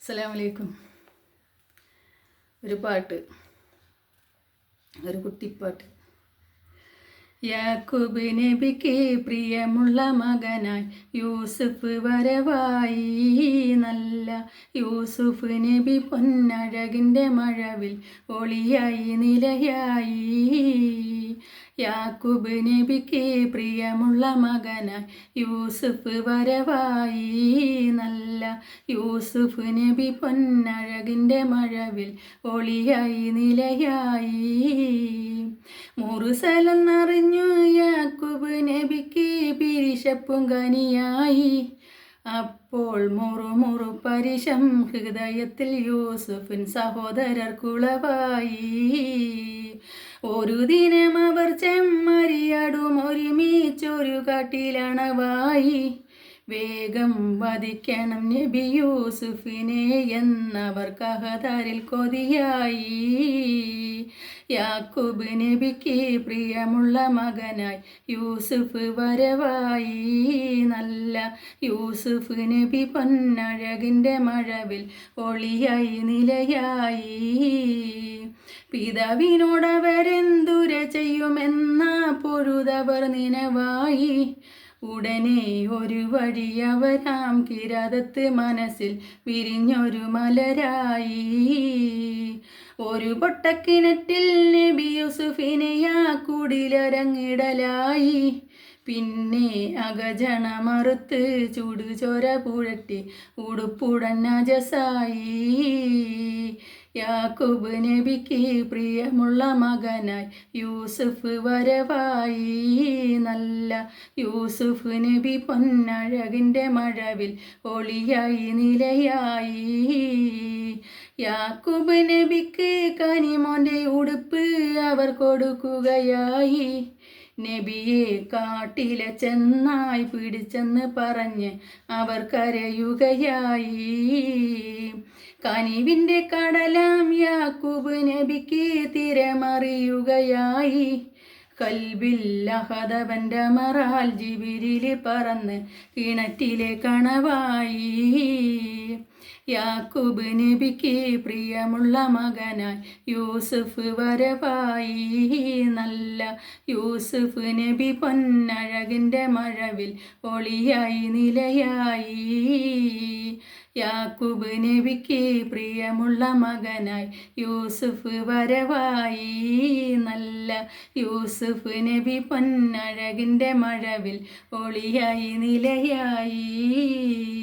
അസ്സലാമലൈക്കും. ഒരു പാട്ട്. ഒരു കുട്ടിപ്പാട്ട് യാക്കൂബ് നബിക്ക് പ്രിയമുള്ള മകനായി യൂസുഫ് വരവായി. നല്ല യൂസുഫ് നബി പൊന്നഴകിന്റെ മഴവിൽ ഒളിയായി നിലയായി. യാക്കൂബ് നബിക്ക് പ്രിയമുള്ള മകനായി യൂസുഫ് വരവായി. യൂസുഫ് നബി പൊന്നഴകിന്റെ മഴവിൽ ഒളിയായി നിലയായി. മുറുസലം നിറഞ്ഞു യാക്കൂബ് നബിക്ക് പിരിശപ്പും കനിയായി. അപ്പോൾ മുറുമുറു പരിശം ഹൃദയത്തിൽ യൂസുഫിൻ സഹോദരർ കുളവായി. ഒരു ദിനം അവർ ചെമ്മരിയാടും ഒരുമിച്ചൊരു കാട്ടിലണവായി. വേഗം വധിക്കണം നബി യൂസുഫിനെ എന്നവർ കഹതാരിൽ കൊതിയായി. യാക്കൂബ് നബിക്ക് പ്രിയമുള്ള മകനായി യൂസുഫ് വരവായി. നല്ല യൂസുഫ് നബി പൊന്നഴകിന്റെ മഴവിൽ ഒളിയായി നിലയായി. പിതാവിനോടവരെന്തുര ചെയ്യുമെന്ന പൊഴുതവർ നിനവായി. ഉടനെ ഒരു വഴി അവരാം കിരാതത്ത് മനസ്സിൽ വിരിഞ്ഞൊരു മലരായി. ഒരു പൊട്ടക്കിണറ്റിൽ നബി യൂസുഫിനെയാ കുടിലരങ്ങിടലായി. പിന്നെ അകജണ മറുത്ത് ചൂടുചോര പുഴട്ടി ഉടുപ്പുടൻ നജസായി. യാക്കൂബ് നബിക്ക് പ്രിയമുള്ള മകനായി. യൂസുഫ് വരവായി. നല്ല യൂസുഫ് നബി പൊന്നഴകിന്റെ മഴവിൽ ഒളിയായി നിലയായി. യാക്കൂബ് നബിക്ക് കനിമോന്റെ ഉടുപ്പ് അവർ കൊടുക്കുകയായി. നബിയെ കാട്ടിലെ ചെന്നായി പിടിച്ചെന്ന് പറഞ്ഞ് അവർ കരയുകയായി. കനിവിന്റെ കടലാം യാക്കൂബ് നബിക്ക് തിരമറിയുകയായി. കൽബില്ലഹതവന്റെ മറാൽ ജിബിരിൽ പറന്ന് കിണറ്റിലെ കണവായി. യാക്കൂബ് നബിക്ക് പ്രിയമുള്ള മകനായി യൂസുഫ് വരവായി. നല്ല യൂസുഫ് നബി പൊന്നഴകിന്റെ മഴവിൽ ഒളിയായി നിലയായി. യാക്കൂബ് നബിക്ക് പ്രിയമുള്ള മകനായി. യൂസുഫ് വരവായി. നല്ല യൂസുഫ് നബി പൊന്നഴകിന്റെ മഴവിൽ ഒളിയായി നിലയായി.